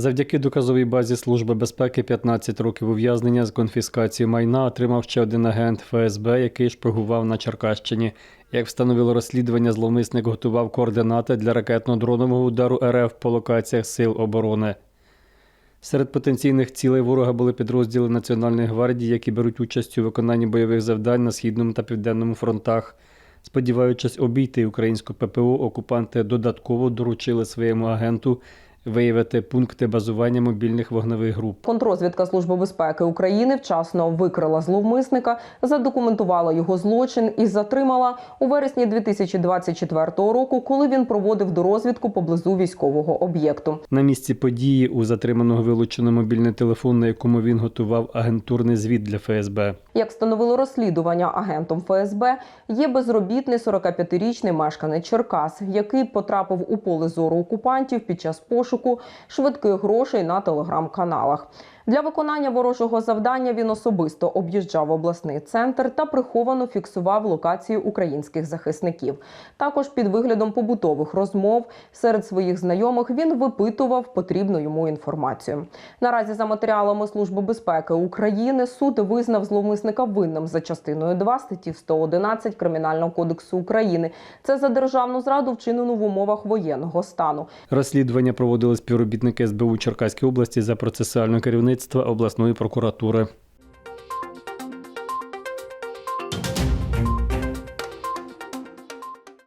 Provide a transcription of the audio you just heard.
Завдяки доказовій базі Служби безпеки 15 років ув'язнення з конфіскації майна отримав ще один агент ФСБ, який шпигував на Черкащині. Як встановило розслідування, зловмисник готував координати для ракетно-дронового удару РФ по локаціях Сил оборони. Серед потенційних цілей ворога були підрозділи Національної гвардії, які беруть участь у виконанні бойових завдань на східному та південному фронтах. Сподіваючись обійти українську ППО, окупанти додатково доручили своєму агенту виявити пункти базування мобільних вогневих груп. Контрозвідка Служби безпеки України вчасно викрила зловмисника, задокументувала його злочин і затримала у вересні 2024 року, коли він проводив дорозвідку поблизу військового об'єкту. На місці події у затриманого вилучено мобільний телефон, на якому він готував агентурний звіт для ФСБ. Як встановило розслідування агентом ФСБ, є безробітний 45-річний мешканець Черкас, який потрапив у поле зору окупантів під час пошуку швидких грошей на телеграм-каналах. Для виконання ворожого завдання він особисто об'їжджав обласний центр та приховано фіксував локації українських захисників. Також під виглядом побутових розмов серед своїх знайомих він випитував потрібну йому інформацію. Наразі за матеріалами Служби безпеки України суд визнав зловмисника винним за частиною 2 статті 111 Кримінального кодексу України. Це за державну зраду вчинену в умовах воєнного стану. Розслідування проводили співробітники СБУ Черкаської області за процесуального керівництва обласної прокуратури.